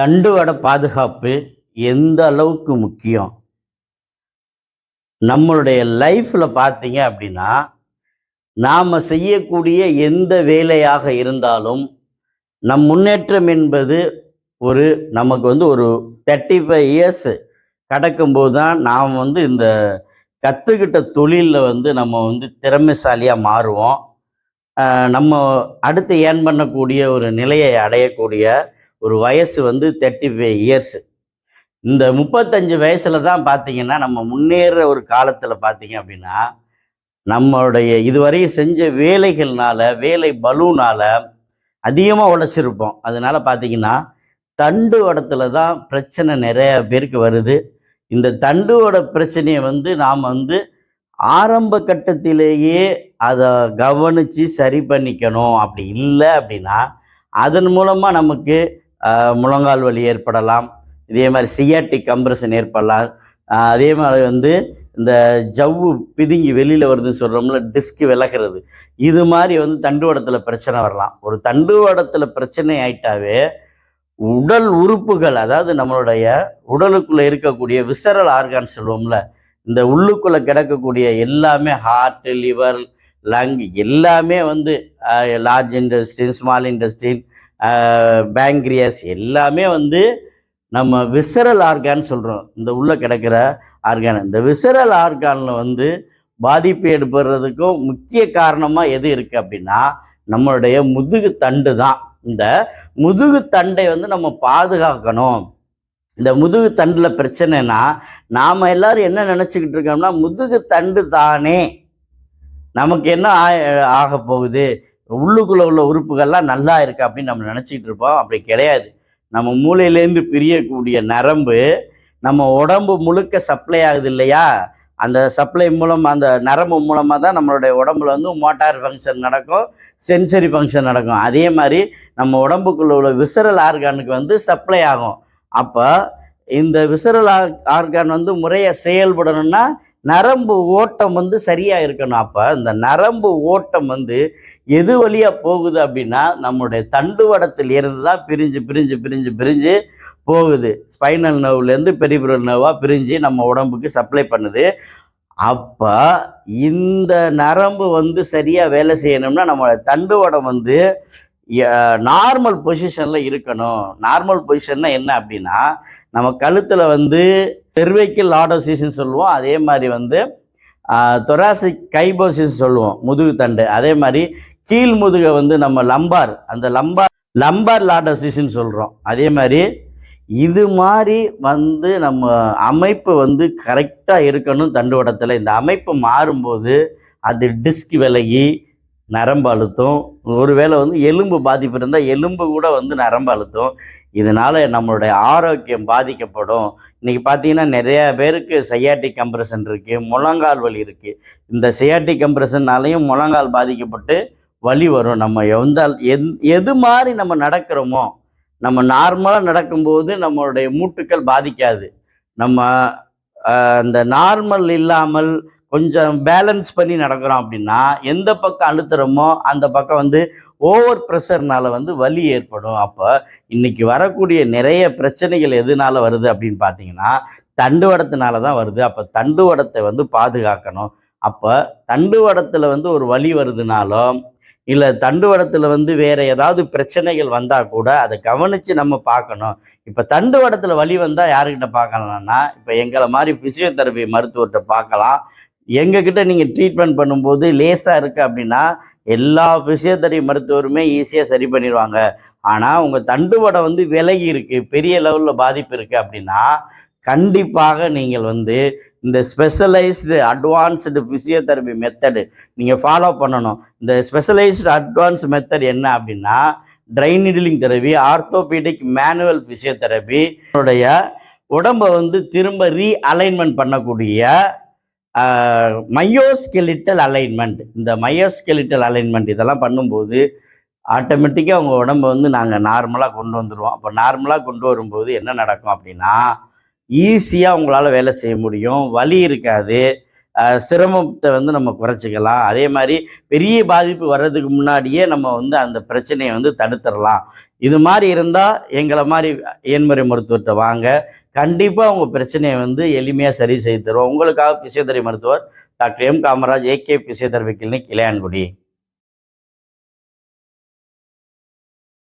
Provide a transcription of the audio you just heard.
தண்டுவட பாதுகாப்பு எந்த அளவுக்கு முக்கியம்? நம்மளுடைய லைஃப்பில் பார்த்தீங்க அப்படின்னா நாம் செய்யக்கூடிய எந்த வேலையாக இருந்தாலும் நம் முன்னேற்றம் என்பது ஒரு நமக்கு வந்து ஒரு தேர்ட்டி ஃபைவ் இயர்ஸ் கடக்கும்போது தான் நாம் வந்து இந்த கற்றுக்கிட்ட தொழிலில் வந்து நம்ம வந்து திறமைசாலியாக மாறுவோம். நம்ம அடுத்து ஏர்ன் பண்ணக்கூடிய ஒரு நிலையை அடையக்கூடிய ஒரு வயசு வந்து தேர்ட்டி ஃபைவ் இயர்ஸு இந்த முப்பத்தஞ்சு வயசில் தான் பார்த்தீங்கன்னா நம்ம முன்னேற ஒரு காலத்தில் பார்த்தீங்க அப்படின்னா நம்மளுடைய இதுவரையும் செஞ்ச வேலைகள்னால வேலை பலூனால் அதிகமாக உழைச்சிருப்போம். அதனால் பார்த்தீங்கன்னா தண்டு தான் பிரச்சனை நிறைய பேருக்கு வருது. இந்த தண்டுவட பிரச்சனையை வந்து நாம் வந்து ஆரம்ப கட்டத்திலேயே அதை கவனித்து சரி பண்ணிக்கணும். அப்படி இல்லை அப்படின்னா அதன் மூலமாக நமக்கு முழங்கால் வலி ஏற்படலாம். இதே மாதிரி சியாட்டிக் கம்ப்ரெஷன் ஏற்படலாம். அதே மாதிரி வந்து இந்த ஜவ்வு பிதுங்கி வெளியில் வருதுன்னு சொல்கிறோம்ல டிஸ்க் விலகிறது. இது மாதிரி வந்து தண்டுவடத்தில் பிரச்சனை வரலாம். ஒரு தண்டுவடத்தில் பிரச்சனை ஆயிட்டாவே உடல் உறுப்புகள் அதாவது நம்மளுடைய உடலுக்குள்ளே இருக்கக்கூடிய விசரல் ஆர்கான் சொல்லுவோம்ல இந்த உள்ளுக்குள்ளே கிடக்கக்கூடிய எல்லாமே ஹார்ட் லிவர் லங் எல்லாமே வந்து large intestine small intestine pancreas எல்லாமே வந்து நம்ம விசரல் ஆர்கான் சொல்கிறோம் இந்த உள்ளே கிடக்கிற ஆர்கான் இந்த விசரல் ஆர்கானில் வந்து பாதிப்பு ஏற்படுறதுக்கும் முக்கிய காரணமாக எது இருக்குது அப்படின்னா நம்மளுடைய முதுகு தண்டு தான். இந்த முதுகு தண்டை வந்து நம்ம பாதுகாக்கணும். இந்த முதுகு தண்டில் பிரச்சனைனா நாம் எல்லாரும் என்ன நினச்சிக்கிட்டு இருக்கோம்னா முதுகு தண்டு தானே. நமக்கு என்ன ஆ- ஆக போகுது? உள்ளுக்குள்ளே உள்ள உறுப்புகள்லாம் நல்லா இருக்கு அப்படின்னு நம்ம நினச்சிக்கிட்டு இருப்போம். அப்படி கிடையாது. நம்ம மூளையிலேருந்து பிரியக்கூடிய நரம்பு நம்ம உடம்பு முழுக்க சப்ளை ஆகுது இல்லையா? அந்த சப்ளை மூலம் அந்த நரம்பு மூலமாக தான் நம்மளுடைய உடம்புல வந்து மோட்டார் ஃபங்க்ஷன் நடக்கும் சென்சரி ஃபங்க்ஷன் நடக்கும். அதே மாதிரி நம்ம உடம்புக்குள்ள உள்ள விசரல் ஆர்கானுக்கு வந்து சப்ளை ஆகும். அப்போ இந்த விசரல் ஆர்கான் வந்து முறையாக செயல்படணும்னா நரம்பு ஓட்டம் வந்து சரியாக இருக்கணும். அப்போ இந்த நரம்பு ஓட்டம் வந்து எது வழியாக போகுது அப்படின்னா நம்முடைய தண்டுவடத்தில் இருந்து தான் பிரிஞ்சு பிரிஞ்சு பிரிஞ்சு பிரிஞ்சு போகுது. ஸ்பைனல் நர்வ்லேருந்து பெரிபுரல் நர்வாக பிரிஞ்சு நம்ம உடம்புக்கு சப்ளை பண்ணுது. அப்போ இந்த நரம்பு வந்து சரியாக வேலை செய்யணும்னா நம்மளோட தண்டுவடம் வந்து நார்மல் பொசிஷனில் இருக்கணும். நார்மல் பொசிஷன்னா என்ன அப்படின்னா நம்ம கழுத்தில் வந்து பெர்வைக்கல் ஆடோசிஸ்ன்னு சொல்லுவோம். அதே மாதிரி வந்து தொராசிக் கைபோசிஸ் சொல்லுவோம். முதுகு தண்டு. அதே மாதிரி கீழ் முதுகை வந்து நம்ம லம்பார் அந்த லம்பார் லம்பார் லாடோசிஸ்ன்னு சொல்கிறோம் அதே மாதிரி இது மாதிரி வந்து நம்ம அமைப்பு வந்து கரெக்டாக இருக்கணும் தண்டுவடத்தில் இந்த அமைப்பு மாறும்போது அது டிஸ்க் விலகி நரம்பு அழுத்தம். ஒருவேளை வந்து எலும்பு பாதிப்பு இருந்தால் எலும்பு கூட வந்து நரம்பு அழுத்தம். இதனால் நம்மளுடைய ஆரோக்கியம் பாதிக்கப்படும். இன்றைக்கி பார்த்தீங்கன்னா நிறையா பேருக்கு சையாட்டிக் கம்ப்ரெஷன் இருக்குது முழங்கால் வலி இருக்குது இந்த சையாட்டிக் கம்ப்ரெஷன்னாலையும் முழங்கால் பாதிக்கப்பட்டு வலி வரும். நம்ம எந்த எந் எது மாதிரி நம்ம நடக்கிறோமோ நம்ம நார்மலாக நடக்கும்போது நம்மளுடைய மூட்டுக்கள் பாதிக்காது. நம்ம அந்த நார்மல் இல்லாமல் கொஞ்சம் பேலன்ஸ் பண்ணி நடக்கிறோம் அப்படின்னா எந்த பக்கம் அழுத்துறோமோ அந்த பக்கம் வந்து ஓவர் ப்ரெஷர்னால வந்து வலி ஏற்படும். அப்போ இன்னைக்கு வரக்கூடிய நிறைய பிரச்சனைகள் எதனால வருது அப்படின்னு பார்த்தீங்கன்னா தண்டுவடத்தினால தான் வருது. அப்போ தண்டுவடத்தை வந்து பாதுகாக்கணும். அப்போ தண்டுவடத்தில் வந்து ஒரு வலி வருதுனாலும் இல்லை தண்டுவடத்தில் வந்து வேறு ஏதாவது பிரச்சனைகள் வந்தால் கூட அதை கவனித்து நம்ம பார்க்கணும். இப்போ தண்டுவடத்தில் வலி வந்தால் யாருக்கிட்ட பார்க்கலாம்னா இப்போ எங்களை மாதிரி ஃபிசியோதெரபி மருத்துவர்கிட்ட பார்க்கலாம். எங்ககிட்ட நீங்கள் ட்ரீட்மெண்ட் பண்ணும்போது லேசாக இருக்குது அப்படின்னா எல்லா ஃபிசியோதெரபி மருத்துவருமே ஈஸியாக சரி பண்ணிடுவாங்க. ஆனால் உங்கள் தண்டுவடை வந்து விலகி இருக்குது பெரிய லெவலில் பாதிப்பு இருக்குது அப்படின்னா கண்டிப்பாக நீங்கள் வந்து இந்த ஸ்பெஷலைஸ்டு அட்வான்ஸ்டு ஃபிசியோதெரபி மெத்தடு நீங்கள் ஃபாலோ பண்ணணும். இந்த ஸ்பெஷலைஸ்டு அட்வான்ஸ் மெத்தட் என்ன அப்படின்னா dry needling therapy orthopaedic manual physiotherapy உடைய உடம்பை வந்து திரும்ப ரீ அலைன்மெண்ட் பண்ணக்கூடிய மையோஸ்கெலிட்டல் அலைன்மெண்ட் இந்த மையோஸ்கெலிட்டல் அலைன்மெண்ட் இதெல்லாம் பண்ணும்போது ஆட்டோமேட்டிக்காக அவங்க உடம்ப வந்து நாங்கள் நார்மலாக கொண்டு வந்துடுவோம் அப்போ நார்மலாக கொண்டு வரும்போது என்ன நடக்கும் அப்படின்னா ஈஸியாக உங்களால் வேலை செய்ய முடியும். வலி இருக்காது. சிரமத்தை வந்து நம்ம குறைச்சிக்கலாம். அதே மாதிரி பெரிய பாதிப்பு வர்றதுக்கு முன்னாடியே நம்ம வந்து அந்த பிரச்சனையை வந்து தடுத்துடலாம். இது மாதிரி இருந்தால் எங்களை மாதிரி ஏன்முறை மருத்துவர்கிட்ட வாங்க. கண்டிப்பாக உங்கள் பிரச்சனையை வந்து எளிமையாக சரி செய்து தருவோம். உங்களுக்காக பிசியோதெரபி மருத்துவர் doctor M Kamaraj AK physiotherapy clinic Ilayangudi.